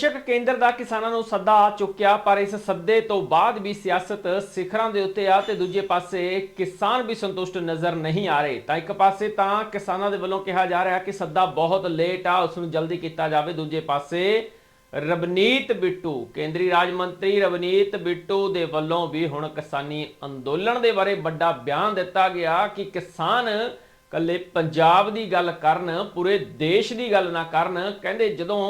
ਸ਼ਕ ਕੇਂਦਰ ਦਾ ਕਿਸਾਨਾਂ ਨੂੰ ਸੱਦਾ ਆ ਚੁੱਕਿਆ, ਪਰ ਇਸ ਸੱਦੇ ਤੋਂ ਬਾਅਦ ਵੀ ਸਿਆਸਤ ਸਿਖਰਾਂ ਦੇ ਉੱਤੇ ਆ ਤੇ ਦੂਜੇ ਪਾਸੇ ਕਿਸਾਨ ਵੀ ਸੰਤੁਸ਼ਟ ਨਜ਼ਰ ਨਹੀਂ ਆ ਰਹੇ। ਤਾਂ ਇੱਕ ਪਾਸੇ ਤਾਂ ਕਿਸਾਨਾਂ ਦੇ ਵੱਲੋਂ ਕਿਹਾ ਜਾ ਰਿਹਾ ਕਿ ਸੱਦਾ ਬਹੁਤ ਲੇਟ ਆ, ਉਸ ਨੂੰ ਜਲਦੀ ਕੀਤਾ ਜਾਵੇ। ਦੂਜੇ ਪਾਸੇ ਰਵਨੀਤ ਬਿੱਟੂ, ਕੇਂਦਰੀ ਰਾਜ ਮੰਤਰੀ ਰਵਨੀਤ ਬਿੱਟੂ ਦੇ ਵੱਲੋਂ ਵੀ ਹੁਣ ਕਿਸਾਨੀ ਅੰਦੋਲਨ ਦੇ ਬਾਰੇ ਵੱਡਾ ਬਿਆਨ ਦਿੱਤਾ ਗਿਆ ਕਿ ਕਿਸਾਨ ਕੱਲੇ ਪੰਜਾਬ ਦੀ ਗੱਲ ਕਰਨ, ਪੂਰੇ ਦੇਸ਼ ਦੀ ਗੱਲ ਨਾ ਕਰਨ। ਕਹਿੰਦੇ ਜਦੋਂ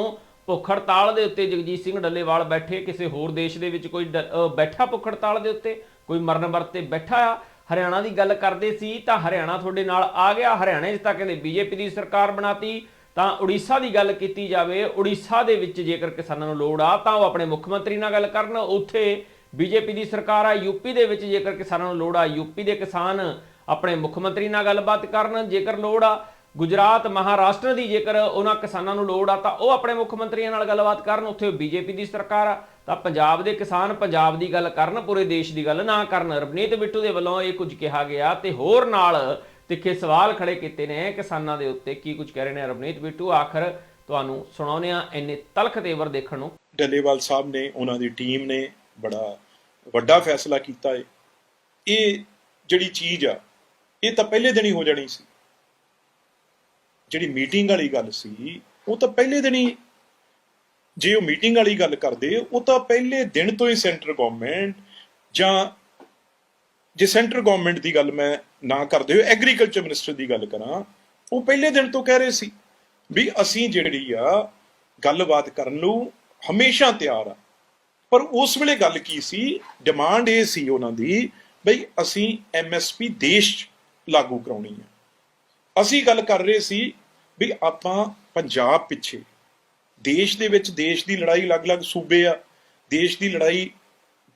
ਭੁੱਖ ਹੜਤਾਲ ਦੇ ਉੱਤੇ ਜਗਜੀਤ ਸਿੰਘ ਡੱਲੇਵਾਲ ਬੈਠੇ, ਕਿਸੇ ਹੋਰ ਦੇਸ਼ ਦੇ ਵਿੱਚ ਕੋਈ ਡ- ਬੈਠਾ ਭੁੱਖ ਹੜਤਾਲ ਦੇ ਉੱਤੇ? ਕੋਈ ਮਰਨ ਵਰਤੇ ਬੈਠਾ ਆ? ਹਰਿਆਣਾ ਦੀ ਗੱਲ ਕਰਦੇ ਸੀ ਤਾਂ ਹਰਿਆਣਾ ਤੁਹਾਡੇ ਨਾਲ ਆ ਗਿਆ। ਹਰਿਆਣੇ 'ਚ ਤਾਂ ਕਹਿੰਦੇ ਬੀਜੇਪੀ ਦੀ ਸਰਕਾਰ ਬਣਾਤੀ। ਤਾਂ ਉੜੀਸਾ ਦੀ ਗੱਲ ਕੀਤੀ ਜਾਵੇ, ਉੜੀਸਾ ਦੇ ਵਿੱਚ ਜੇਕਰ ਕਿਸਾਨਾਂ ਨੂੰ ਲੋੜ ਆ, ਤਾਂ ਉਹ ਆਪਣੇ ਮੁੱਖ ਮੰਤਰੀ ਨਾਲ ਗੱਲ ਕਰਨ। ਉੱਥੇ ਬੀਜੇਪੀ ਦੀ ਸਰਕਾਰ ਆ ਯੂਪੀ ਦੇ ਵਿੱਚ ਜੇਕਰ ਕਿਸਾਨਾਂ ਨੂੰ ਲੋੜ ਆ ਯੂਪੀ ਦੇ ਕਿਸਾਨ ਆਪਣੇ ਮੁੱਖ ਮੰਤਰੀ ਨਾਲ ਗੱਲਬਾਤ ਕਰਨ। ਜੇਕਰ ਲੋੜ ਆ ਗੁਜਰਾਤ ਮਹਾਰਾਸ਼ਟਰ ਦੀ ਜੇਕਰ ਉਹਨਾਂ ਕਿਸਾਨਾਂ ਨੂੰ ਲੋੜ ਆ, ਤਾਂ ਉਹ ਆਪਣੇ ਮੁੱਖ ਮੰਤਰੀਆਂ ਨਾਲ ਗੱਲਬਾਤ ਕਰਨ। ਉੱਥੇ ਬੀਜੇਪੀ ਦੀ ਸਰਕਾਰ ਆ, ਤਾਂ ਪੰਜਾਬ ਦੇ ਕਿਸਾਨ ਪੰਜਾਬ ਦੀ ਗੱਲ ਕਰਨ, ਪੂਰੇ ਦੇਸ਼ ਦੀ ਗੱਲ ਨਾ ਕਰਨ। ਰਵਨੀਤ ਬਿੱਟੂ ਦੇ ਵੱਲੋਂ ਇਹ ਕੁਝ ਕਿਹਾ ਗਿਆ ਤੇ ਹੋਰ ਨਾਲ ਤਿੱਖੇ ਸਵਾਲ ਖੜੇ ਕੀਤੇ ਨੇ ਕਿਸਾਨਾਂ ਦੇ ਉੱਤੇ। ਕੀ ਕੁਝ ਕਹਿ ਰਹੇ ਨੇ ਰਵਨੀਤ ਬਿੱਟੂ? ਆਖਰ ਤੁਹਾਨੂੰ ਸੁਣਾਉਂਦੇ ਆ ਇੰਨੇ ਤਲਖ ਤੇਵਰ ਦੇਖਣ ਨੂੰ। ਡੱਲੇਵਾਲ ਸਾਹਿਬ ਨੇ, ਉਹਨਾਂ ਦੀ ਟੀਮ ਨੇ ਬੜਾ ਵੱਡਾ ਫੈਸਲਾ ਕੀਤਾ ਹੈ ਇਹ ਜਿਹੜੀ ਚੀਜ਼ ਆ, ਇਹ ਤਾਂ ਪਹਿਲੇ ਦਿਨ ਹੀ ਹੋ ਜਾਣੀ ਸੀ। ਜਿਹੜੀ ਮੀਟਿੰਗ ਵਾਲੀ ਗੱਲ ਸੀ, ਉਹ ਤਾਂ ਪਹਿਲੇ ਦਿਨ ਹੀ ਜੇ ਉਹ ਮੀਟਿੰਗ ਵਾਲੀ ਗੱਲ ਕਰਦੇ, ਉਹ ਤਾਂ ਪਹਿਲੇ ਦਿਨ ਤੋਂ ਹੀ ਸੈਂਟਰ ਗਵਰਨਮੈਂਟ ਜਾਂ ਜੇ ਸੈਂਟਰ ਗਵਰਨਮੈਂਟ ਦੀ ਗੱਲ ਮੈਂ ਨਾ ਕਰਦੇ ਹੋ ਐਗਰੀਕਲਚਰ ਮਿਨਿਸਟਰ ਦੀ ਗੱਲ ਕਰਾਂ, ਉਹ ਪਹਿਲੇ ਦਿਨ ਤੋਂ ਕਹਿ ਰਹੇ ਸੀ ਵੀ ਅਸੀਂ ਜਿਹੜੀ ਆ ਗੱਲਬਾਤ ਕਰਨ ਨੂੰ ਹਮੇਸ਼ਾ ਤਿਆਰ ਆ। ਪਰ ਉਸ ਵੇਲੇ ਗੱਲ ਕੀ ਸੀ? ਡਿਮਾਂਡ ਇਹ ਸੀ ਉਹਨਾਂ ਦੀ ਬਈ ਅਸੀਂ ਐਮਐਸਪੀ ਦੇਸ਼ 'ਚ ਲਾਗੂ ਕਰਾਉਣੀ ਹੈ ਅਸੀਂ ਗੱਲ ਕਰ ਰਹੇ ਸੀ ਵੀ ਆਪਾਂ ਪੰਜਾਬ ਪਿੱਛੇ, ਦੇਸ਼ ਦੇ ਵਿੱਚ ਦੇਸ਼ ਦੀ ਲੜਾਈ ਅਲੱਗ-ਅਲੱਗ ਸੂਬੇ ਆ, ਦੇਸ਼ ਦੀ ਲੜਾਈ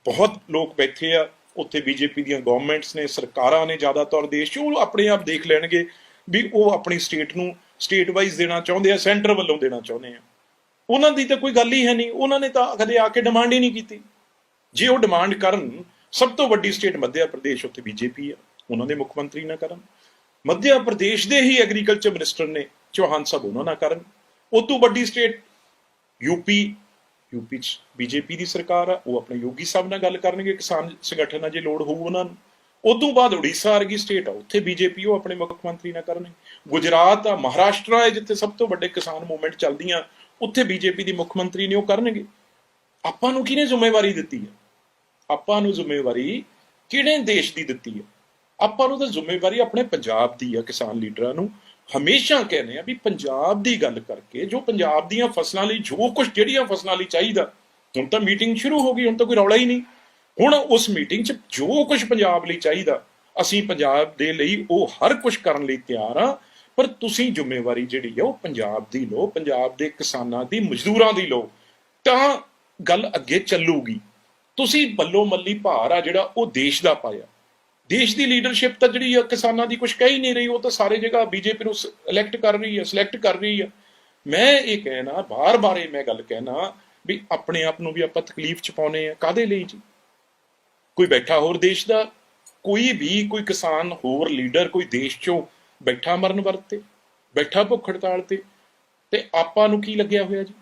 ਬਹੁਤ ਲੋਕ ਬੈਠੇ ਆ, ਉੱਥੇ ਬੀਜੇਪੀ ਦੀਆਂ ਗਵਰਨਮੈਂਟਸ ਨੇ, ਸਰਕਾਰਾਂ ਨੇ ਜ਼ਿਆਦਾਤਰ ਦੇਸ਼ 'ਚ, ਉਹ ਆਪਣੇ ਆਪ ਦੇਖ ਲੈਣਗੇ ਵੀ ਉਹ ਆਪਣੀ ਸਟੇਟ ਨੂੰ ਸਟੇਟ ਵਾਈਜ਼ ਦੇਣਾ ਚਾਹੁੰਦੇ ਆ ਸੈਂਟਰ ਵੱਲੋਂ ਦੇਣਾ ਚਾਹੁੰਦੇ ਆ। ਉਹਨਾਂ ਦੀ ਤਾਂ ਕੋਈ ਗੱਲ ਹੀ ਹੈ ਨਹੀਂ, ਉਹਨਾਂ ਨੇ ਤਾਂ ਕਦੇ ਆ ਕੇ ਡਿਮਾਂਡ ਹੀ ਨਹੀਂ ਕੀਤੀ। ਜੇ ਉਹ ਡਿਮਾਂਡ ਕਰਨ, ਸਭ ਤੋਂ ਵੱਡੀ ਸਟੇਟ ਮੱਧ ਪ੍ਰਦੇਸ਼, ਉੱਥੇ ਬੀਜੇਪੀ ਆ, ਉਹਨਾਂ ਦੇ ਮੁੱਖ ਮੰਤਰੀ ਨਾ ਕਰਨ। ਮੱਧ ਪ੍ਰਦੇਸ਼ ਦੇ ਹੀ ਐਗਰੀਕਲਚਰ ਮਿਨਿਸਟਰ ਨੇ ਚੌਹਾਨ ਸਾਹਿਬ ਉਹਨਾਂ ਨਾਲ ਕਰਨ। ਉਹ ਤੋਂ ਵੱਡੀ ਸਟੇਟ ਯੂਪੀ ਯੂਪੀ ਚ ਬੀਜੇਪੀ ਦੀ ਸਰਕਾਰ ਆ, ਉਹ ਆਪਣੇ ਯੋਗੀ ਸਾਹਿਬ ਨਾਲ ਗੱਲ ਕਰਨਗੇ, ਕਿਸਾਨ ਸੰਗਠਨ ਨਾਲ ਜੇ ਲੋੜ ਹੋਊ ਉਹਨਾਂ ਨੂੰ। ਉਦੋਂ ਬਾਅਦ ਉੜੀਸਾ ਵਰਗੀ ਸਟੇਟ ਆ, ਉੱਥੇ ਬੀਜੇਪੀ ਉਹ ਆਪਣੇ ਮੁੱਖ ਮੰਤਰੀ ਨਾਲ ਕਰਨਗੇ। ਗੁਜਰਾਤ ਆ, ਮਹਾਰਾਸ਼ਟਰ ਹੈ ਜਿੱਥੇ ਸਭ ਤੋਂ ਵੱਡੇ ਕਿਸਾਨ ਮੂਵਮੈਂਟ ਚੱਲਦੀਆਂ, ਉੱਥੇ ਬੀਜੇਪੀ ਦੀ ਮੁੱਖ ਮੰਤਰੀ ਨੇ ਉਹ ਕਰਨਗੇ। ਆਪਾਂ ਨੂੰ ਕਿਹਨੇ ਜ਼ਿੰਮੇਵਾਰੀ ਦਿੱਤੀ ਹੈ ਆਪਾਂ ਨੂੰ ਜ਼ਿੰਮੇਵਾਰੀ ਕਿਹੜੇ ਦੇਸ਼ ਦੀ ਦਿੱਤੀ ਹੈ ਆਪਾਂ ਨੂੰ ਤਾਂ ਜ਼ਿੰਮੇਵਾਰੀ ਆਪਣੇ ਪੰਜਾਬ ਦੀ ਆ ਕਿਸਾਨ ਲੀਡਰਾਂ ਨੂੰ। ਹਮੇਸ਼ਾ ਕਹਿੰਦੇ ਆ ਵੀ ਪੰਜਾਬ ਦੀ ਗੱਲ ਕਰਕੇ ਜੋ ਪੰਜਾਬ ਦੀਆਂ ਫਸਲਾਂ ਲਈ ਜੋ ਕੁਝ ਜਿਹੜੀਆਂ ਫਸਲਾਂ ਲਈ ਚਾਹੀਦਾ, ਹੁਣ ਤਾਂ ਮੀਟਿੰਗ ਸ਼ੁਰੂ ਹੋ ਗਈ, ਹੁਣ ਤਾਂ ਕੋਈ ਰੌਲਾ ਹੀ ਨਹੀਂ। ਹੁਣ ਉਸ ਮੀਟਿੰਗ 'ਚ ਜੋ ਕੁਝ ਪੰਜਾਬ ਲਈ ਚਾਹੀਦਾ, ਅਸੀਂ ਪੰਜਾਬ ਦੇ ਲਈ ਉਹ ਹਰ ਕੁਝ ਕਰਨ ਲਈ ਤਿਆਰ ਆ, ਪਰ ਤੁਸੀਂ ਜ਼ਿੰਮੇਵਾਰੀ ਜਿਹੜੀ ਆ ਉਹ ਪੰਜਾਬ ਦੀ ਲਓ, ਪੰਜਾਬ ਦੇ ਕਿਸਾਨਾਂ ਦੀ, ਮਜ਼ਦੂਰਾਂ ਦੀ ਲਓ, ਤਾਂ ਗੱਲ ਅੱਗੇ ਚੱਲੂਗੀ। ਤੁਸੀਂ ਬੱਲੋ ਮੱਲੀ ਭਾਰ ਆ ਜਿਹੜਾ ਉਹ ਦੇਸ਼ ਦਾ ਪਾਇਆ। ਦੇਸ਼ ਦੀ ਲੀਡਰਸ਼ਿਪ ਤਾਂ ਜਿਹੜੀ ਆ ਕਿਸਾਨਾਂ ਦੀ ਕੁਝ ਕਹਿ ਹੀ ਨਹੀਂ ਰਹੀ, ਉਹ ਤਾਂ ਸਾਰੇ ਜਗ੍ਹਾ ਬੀਜੇਪੀ ਨੂੰ ਇਲੈਕਟ ਕਰ ਰਹੀ ਹੈ ਸਿਲੈਕਟ ਕਰ ਰਹੀ ਹੈ ਮੈਂ ਇਹ ਕਹਿਣਾ ਬਾਰ-ਬਾਰ ਇਹ ਮੈਂ ਗੱਲ ਕਹਿਣਾ ਵੀ ਆਪਣੇ ਆਪ ਨੂੰ ਵੀ ਆਪਾਂ ਤਕਲੀਫ ਚ ਪਾਉਨੇ ਆ ਕਾਦੇ ਲਈ ਜੀ? ਕੋਈ ਬੈਠਾ ਹੋਰ ਦੇਸ਼ ਦਾ, ਕੋਈ ਵੀ ਕੋਈ ਕਿਸਾਨ ਹੋਰ ਲੀਡਰ ਕੋਈ ਦੇਸ਼ ਚੋਂ ਬੈਠਾ ਮਰਨ ਵਰਤੇ, ਬੈਠਾ ਭੁੱਖ ਹੜਤਾਲ ਤੇ ਤੇ ਆਪਾਂ ਨੂੰ ਕੀ ਲੱਗਿਆ ਹੋਇਆ ਜੀ?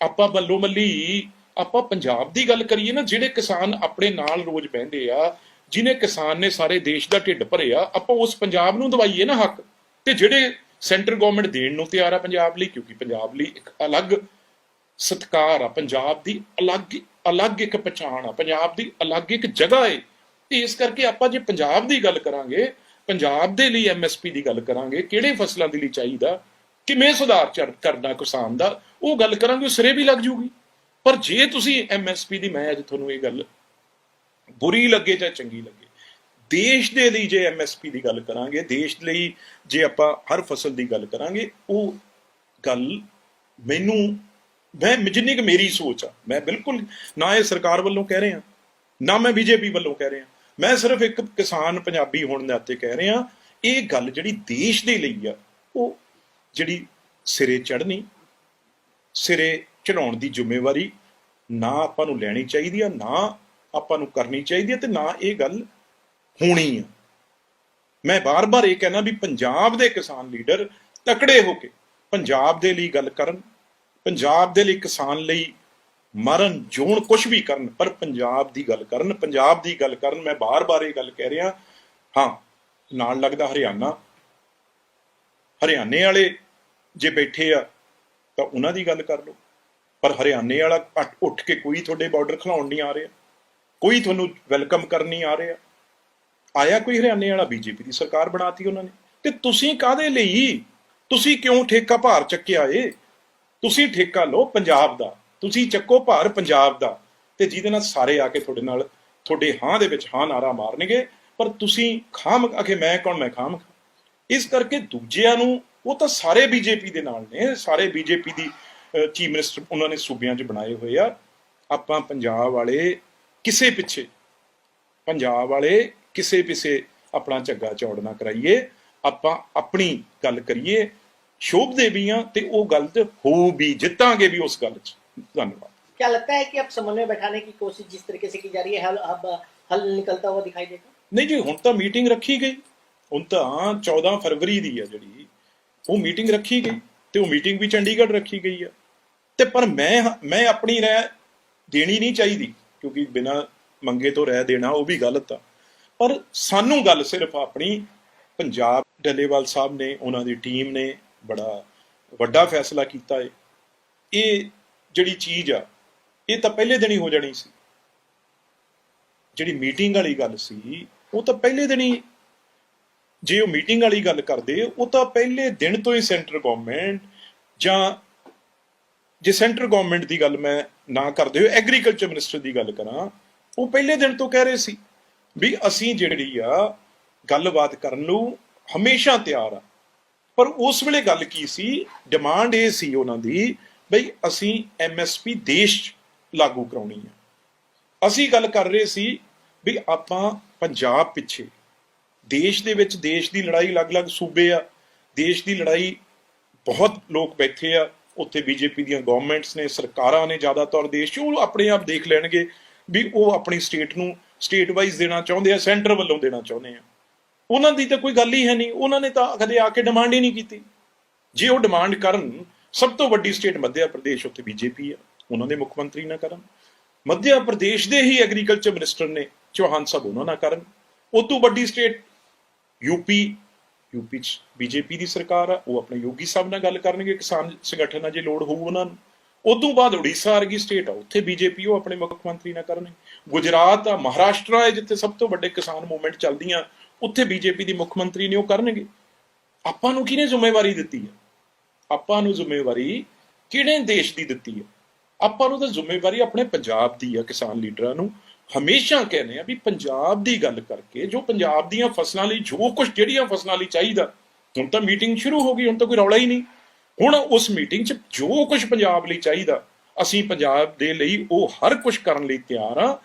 ਆਪਾਂ ਬੱਲੋ ਮੱਲੀ ਆਪਾਂ ਪੰਜਾਬ ਦੀ ਗੱਲ ਕਰੀਏ ਨਾ, ਜਿਹੜੇ ਕਿਸਾਨ ਆਪਣੇ ਨਾਲ ਰੋਜ਼ ਬਹਿੰਦੇ ਆ ਜਿਨੇ ਕਿਸਾਨ ਨੇ ਸਾਰੇ ਦੇਸ਼ ਦਾ ਢਿੱਡ ਭਰਿਆ, ਆਪਾਂ ਉਸ ਪੰਜਾਬ ਨੂੰ ਦਵਾਈਏ ਨਾ ਹੱਕ। ਤੇ ਜਿਹੜੇ ਸੈਂਟਰ ਗਵਰਨਮੈਂਟ ਦੇਣ ਨੂੰ ਤਿਆਰ ਆ ਪੰਜਾਬ ਲਈ, ਕਿਉਂਕਿ ਪੰਜਾਬ ਲਈ ਇੱਕ ਅਲੱਗ ਸਤਕਾਰ ਆ, ਪੰਜਾਬ ਦੀ ਅਲੱਗ ਅਲੱਗ ਇੱਕ ਪਛਾਣ ਆ, ਪੰਜਾਬ ਦੀ ਅਲੱਗ ਇੱਕ ਜਗ੍ਹਾ ਏ। ਤੇ ਇਸ ਕਰਕੇ ਆਪਾਂ ਜੇ ਪੰਜਾਬ ਦੀ ਗੱਲ ਕਰਾਂਗੇ, ਪੰਜਾਬ ਦੇ ਲਈ ਐਮਐਸਪੀ ਦੀ ਗੱਲ ਕਰਾਂਗੇ, ਕਿਹੜੇ ਫਸਲਾਂ ਦੇ ਲਈ ਚਾਹੀਦਾ, ਕਿਵੇਂ ਸੁਧਾਰ ਚਰ- ਕਰਨਾ ਕਿਸਾਨ ਦਾ, ਉਹ ਗੱਲ ਕਰਾਂਗੇ, ਉਹ ਸਿਰੇ ਵੀ ਲੱਗ ਜੂਗੀ। ਪਰ ਜੇ ਤੁਸੀਂ ਐਮਐਸਪੀ ਦੀ, ਮੈਂ ਅੱਜ ਤੁਹਾਨੂੰ ਇਹ ਗੱਲ ਬੁਰੀ ਲੱਗੇ ਜਾਂ ਚੰਗੀ ਲੱਗੇ। ਦੇਸ਼ ਦੇ ਲਈ ਜੇ ਐਮਐਸਪੀ ਦੀ ਗੱਲ ਕਰਾਂਗੇ, ਦੇਸ਼ ਲਈ ਜੇ ਆਪਾਂ ਹਰ ਫਸਲ ਦੀ ਗੱਲ ਕਰਾਂਗੇ, ਉਹ ਗੱਲ ਮੈਨੂੰ, ਮੈਂ ਜਿੰਨੀ ਕਿ ਮੇਰੀ ਸੋਚ ਆ, ਮੈਂ ਬਿਲਕੁਲ ਨਾ ਇਹ ਸਰਕਾਰ ਵੱਲੋਂ ਕਹਿ ਰਿਹਾ, ਨਾ ਮੈਂ ਬੀਜੇਪੀ ਵੱਲੋਂ ਕਹਿ ਰਿਹਾ। ਮੈਂ ਸਿਰਫ ਇੱਕ ਕਿਸਾਨ ਪੰਜਾਬੀ ਹੋਣ ਦੇ ਨਾਤੇ ਕਹਿ ਰਿਹਾ, ਇਹ ਗੱਲ ਜਿਹੜੀ ਦੇਸ਼ ਦੇ ਲਈ ਆ, ਉਹ ਜਿਹੜੀ ਸਿਰੇ ਚੜ੍ਹਨੀ, ਸਿਰੇ ਚੜਾਉਣ ਦੀ ਜ਼ਿੰਮੇਵਾਰੀ ਨਾ ਆਪਾਂ ਨੂੰ ਲੈਣੀ ਚਾਹੀਦੀ ਆ, ਨਾ ਆਪਾਂ ਨੂੰ ਕਰਨੀ ਚਾਹੀਦੀ ਹੈ ਤੇ ਨਾ ਇਹ ਗੱਲ ਹੋਣੀ ਆ। ਮੈਂ ਬਾਰ-ਬਾਰ ਇਹ ਕਹਿਣਾ ਵੀ ਪੰਜਾਬ ਦੇ ਕਿਸਾਨ ਲੀਡਰ ਤਕੜੇ ਹੋ ਕੇ ਪੰਜਾਬ ਦੇ ਲਈ ਗੱਲ ਕਰਨ, ਪੰਜਾਬ ਦੇ ਲਈ ਕਿਸਾਨ ਲਈ ਮਰਨ ਜੋਣ ਕੁਝ ਵੀ ਕਰਨ, ਪਰ ਪੰਜਾਬ ਦੀ ਗੱਲ ਕਰਨ, ਪੰਜਾਬ ਦੀ ਗੱਲ ਕਰਨ, ਮੈਂ ਬਾਰ-ਬਾਰ ਇਹ ਗੱਲ ਕਹਿ ਰਿਹਾ। ਹਾਂ, ਨਾਲ ਲੱਗਦਾ ਹਰਿਆਣਾ। ਹਰਿਆਣੇ ਵਾਲੇ ਜੇ ਬੈਠੇ ਆ, ਤਾਂ ਉਹਨਾਂ ਦੀ ਗੱਲ ਕਰ ਲਓ। ਪਰ ਹਰਿਆਣੇ ਵਾਲਾ ਘੱਟ ਉੱਠ ਕੇ ਕੋਈ ਤੁਹਾਡੇ ਬਾਰਡਰ ਖਲਾਉਣ ਨਹੀਂ ਆ ਰਿਹਾ। ਕੋਈ ਤੁਹਾਨੂੰ ਵੈਲਕਮ ਕਰਨ ਨਹੀਂ ਆ ਰਿਹਾ? ਆਇਆ ਕੋਈ ਹਰਿਆਣੇ ਵਾਲਾ ਬੀਜੇਪੀ ਦੀ ਸਰਕਾਰ ਬਣਾਤੀ ਉਹਨਾਂ ਨੇ? ਤੇ ਤੁਸੀਂ ਕਾਦੇ ਲਈ? ਤੁਸੀਂ ਕਿਉਂ ਠੇਕਾ ਭਾਰ ਚੱਕਿਆ ਏ? ਤੁਸੀਂ ਠੇਕਾ ਲਓ ਪੰਜਾਬ ਦਾ। ਤੁਸੀਂ ਚੱਕੋ ਭਾਰ ਪੰਜਾਬ ਦਾ। ਤੇ ਜਿਹਦੇ ਨਾਲ ਸਾਰੇ ਆ ਕੇ ਤੁਹਾਡੇ ਨਾਲ, ਤੁਹਾਡੇ ਹਾਂ ਦੇ ਵਿੱਚ ਹਾਂ ਨਾਰਾ ਮਾਰਨਗੇ, ਪਰ ਤੁਸੀਂ ਖਾਮ ਅਖੇ ਮੈਂ ਕੌਣ? ਮੈਂ ਖਾਮ ਇਸ ਕਰਕੇ ਦੂਜਿਆਂ ਨੂੰ, ਉਹ ਤਾਂ ਸਾਰੇ ਬੀਜੇਪੀ ਦੇ ਨਾਲ ਨੇ। ਸਾਰੇ ਬੀਜੇਪੀ ਦੀ ਚੀਫ ਮਿਨਿਸਟਰ ਉਹਨਾਂ ਨੇ ਸੂਬਿਆਂ 'ਚ ਬਣਾਏ ਹੋਏ ਆ। ਆਪਾਂ ਪੰਜਾਬ ਵਾਲੇ ਕਿਸੇ ਪਿੱਛੇ ਪੰਜਾਬ ਵਾਲੇ ਕਿਸੇ ਪਿੱਛੇ ਆਪਣਾ ਝੱਗਾ ਚੌੜ ਨਾ ਕਰਾਈਏ ਆਪਾਂ ਆਪਣੀ ਗੱਲ ਕਰੀਏ ਸ਼ੋਭਦੇ ਵੀ ਆ ਤੇ ਉਹ ਗੱਲ ਤੇ ਹੋ ਵੀ ਜਿੱਤਾਂਗੇ ਵੀ ਉਸ ਗੱਲ 'ਚ ਧੰਨਵਾਦ क्या लगता है कि अब समन्वय बैठाने की कोशिश जिस तरीके से की जा रही है हल अब हल निकलता हुआ दिखाई देगा ਨਹੀਂ ਜੀ ਹੁਣ ਤਾਂ ਮੀਟਿੰਗ ਰੱਖੀ ਗਈ ਹੁਣ ਤਾਂ 14 ਫਰਵਰੀ ਦੀ ਆ ਜਿਹੜੀ ਉਹ ਮੀਟਿੰਗ ਰੱਖੀ ਗਈ ਤੇ ਉਹ ਮੀਟਿੰਗ ਵੀ ਚੰਡੀਗੜ੍ਹ ਰੱਖੀ ਗਈ ਆ ਤੇ ਪਰ ਮੈਂ ਮੈਂ ਆਪਣੀ ਰਾਏ ਦੇਣੀ ਨਹੀਂ ਚਾਹੀਦੀ ਕਿਉਂਕਿ ਬਿਨਾ ਮੰਗੇ ਤੋਂ ਰਹਿ ਦੇਣਾ ਉਹ ਵੀ ਗਲਤ ਆ। ਪਰ ਸਾਨੂੰ ਗੱਲ ਸਿਰਫ ਆਪਣੀ ਪੰਜਾਬ ਡੱਲੇਵਾਲ ਸਾਹਿਬ ਨੇ, ਉਹਨਾਂ ਦੀ ਟੀਮ ਨੇ ਬੜਾ ਵੱਡਾ ਫੈਸਲਾ ਕੀਤਾ ਹੈ ਇਹ ਜਿਹੜੀ ਚੀਜ਼ ਆ, ਇਹ ਤਾਂ ਪਹਿਲੇ ਦਿਨ ਹੀ ਹੋ ਜਾਣੀ ਸੀ। ਜਿਹੜੀ ਮੀਟਿੰਗ ਵਾਲੀ ਗੱਲ ਸੀ, ਉਹ ਤਾਂ ਪਹਿਲੇ ਦਿਨ ਹੀ ਜੇ ਉਹ ਮੀਟਿੰਗ ਵਾਲੀ ਗੱਲ ਕਰਦੇ, ਉਹ ਤਾਂ ਪਹਿਲੇ ਦਿਨ ਤੋਂ ਹੀ ਸੈਂਟਰ ਗਵਰਨਮੈਂਟ ਜਾਂ ਜੇ ਸੈਂਟਰ ਗਵਰਨਮੈਂਟ ਦੀ ਗੱਲ ਮੈਂ ਨਾ ਕਰਦੇ ਹੋਏ ਐਗਰੀਕਲਚਰ ਮਿਨਿਸਟਰ ਦੀ ਗੱਲ ਕਰਾਂ, ਉਹ ਪਹਿਲੇ ਦਿਨ ਤੋਂ ਕਹਿ ਰਹੇ ਸੀ ਵੀ ਅਸੀਂ ਜਿਹੜੀ ਆ ਗੱਲਬਾਤ ਕਰਨ ਨੂੰ ਹਮੇਸ਼ਾ ਤਿਆਰ ਆ। ਪਰ ਉਸ ਵੇਲੇ ਗੱਲ ਕੀ ਸੀ? ਡਿਮਾਂਡ ਇਹ ਸੀ ਉਹਨਾਂ ਦੀ ਬਈ ਅਸੀਂ ਐਮਐਸਪੀ ਦੇਸ਼ 'ਚ ਲਾਗੂ ਕਰਾਉਣੀ ਆ। ਅਸੀਂ ਗੱਲ ਕਰ ਰਹੇ ਸੀ ਵੀ ਆਪਾਂ ਪੰਜਾਬ ਪਿੱਛੇ, ਦੇਸ਼ ਦੇ ਵਿੱਚ ਦੇਸ਼ ਦੀ ਲੜਾਈ ਅਲੱਗ-ਅਲੱਗ ਸੂਬੇ ਆ, ਦੇਸ਼ ਦੀ ਲੜਾਈ ਬਹੁਤ ਲੋਕ ਬੈਠੇ ਆ ਉੱਥੇ ਬੀਜੇਪੀ ਦੀਆਂ ਗਵਰਨਮੈਂਟਸ ਨੇ, ਸਰਕਾਰਾਂ ਨੇ ਜ਼ਿਆਦਾਤਰ ਦੇਸ਼ 'ਚ, ਉਹ ਆਪਣੇ ਆਪ ਦੇਖ ਲੈਣਗੇ ਵੀ ਉਹ ਆਪਣੀ ਸਟੇਟ ਨੂੰ ਸਟੇਟ ਵਾਈਜ਼ ਦੇਣਾ ਚਾਹੁੰਦੇ ਆ ਸੈਂਟਰ ਵੱਲੋਂ ਦੇਣਾ ਚਾਹੁੰਦੇ ਆ। ਉਹਨਾਂ ਦੀ ਤਾਂ ਕੋਈ ਗੱਲ ਹੀ ਹੈ ਨਹੀਂ। ਉਹਨਾਂ ਨੇ ਤਾਂ ਕਦੇ ਆ ਕੇ ਡਿਮਾਂਡ ਹੀ ਨਹੀਂ ਕੀਤੀ। ਜੇ ਉਹ ਡਿਮਾਂਡ ਕਰਨ, ਸਭ ਤੋਂ ਵੱਡੀ ਸਟੇਟ ਮੱਧ ਪ੍ਰਦੇਸ਼, ਉੱਥੇ ਬੀਜੇਪੀ ਆ। ਉਹਨਾਂ ਦੇ ਮੁੱਖ ਮੰਤਰੀ ਨਾ ਕਰਨ। ਮੱਧ ਪ੍ਰਦੇਸ਼ ਦੇ ਹੀ ਐਗਰੀਕਲਚਰ ਮਿਨਿਸਟਰ ਨੇ, ਚੌਹਾਨ ਸਾਹਿਬ ਉਹਨਾਂ ਨਾ ਕਰਨ। ਉਹ ਤੋਂ ਵੱਡੀ ਸਟੇਟ ਯੂਪੀ ਯੂਪੀ ਚ ਬੀਜੇਪੀ ਦੀ ਸਰਕਾਰ ਆ, ਉਹ ਆਪਣੇ ਯੋਗੀ ਸਾਹਿਬ ਨਾਲ ਗੱਲ ਕਰਨਗੇ, ਕਿਸਾਨ ਸੰਗਠਨ ਨਾਲ ਜੇ ਲੋੜ ਹੋਊ ਉਹਨਾਂ ਨੂੰ। ਉਦੋਂ ਬਾਅਦ ਉੜੀਸਾ ਵਰਗੀ ਸਟੇਟ ਆ, ਉੱਥੇ ਬੀਜੇਪੀ ਉਹ ਆਪਣੇ ਮੁੱਖ ਮੰਤਰੀ ਨਾਲ ਕਰਨਗੇ। ਗੁਜਰਾਤ ਆ, ਮਹਾਰਾਸ਼ਟਰ ਹੈ ਜਿੱਥੇ ਸਭ ਤੋਂ ਵੱਡੇ ਕਿਸਾਨ ਮੂਵਮੈਂਟ ਚੱਲਦੀਆਂ, ਉੱਥੇ ਬੀਜੇਪੀ ਦੀ ਮੁੱਖ ਮੰਤਰੀ ਨੇ ਉਹ ਕਰਨਗੇ। ਆਪਾਂ ਨੂੰ ਕਿਹਨੇ ਜ਼ਿੰਮੇਵਾਰੀ ਦਿੱਤੀ ਆ? ਆਪਾਂ ਨੂੰ ਜ਼ਿੰਮੇਵਾਰੀ ਕਿਹੜੇ ਦੇਸ਼ ਦੀ ਦਿੱਤੀ ਹੈ ਆਪਾਂ ਨੂੰ ਤਾਂ ਜ਼ਿੰਮੇਵਾਰੀ ਆਪਣੇ ਪੰਜਾਬ ਦੀ ਆ ਕਿਸਾਨ ਲੀਡਰਾਂ ਨੂੰ। ਹਮੇਸ਼ਾ ਕਹਿੰਦੇ ਆ ਵੀ ਪੰਜਾਬ ਦੀ ਗੱਲ ਕਰਕੇ ਜੋ ਪੰਜਾਬ ਦੀਆਂ ਫਸਲਾਂ ਲਈ, ਜੋ ਕੁਝ ਜਿਹੜੀਆਂ ਫਸਲਾਂ ਲਈ ਚਾਹੀਦਾ, ਹੁਣ ਤਾਂ ਮੀਟਿੰਗ ਸ਼ੁਰੂ ਹੋ ਗਈ, ਹੁਣ ਤਾਂ ਕੋਈ ਰੌਲਾ ਹੀ ਨਹੀਂ। ਹੁਣ ਉਸ ਮੀਟਿੰਗ 'ਚ ਜੋ ਕੁਝ ਪੰਜਾਬ ਲਈ ਚਾਹੀਦਾ, ਅਸੀਂ ਪੰਜਾਬ ਦੇ ਲਈ ਉਹ ਹਰ ਕੁਝ ਕਰਨ ਲਈ ਤਿਆਰ ਆ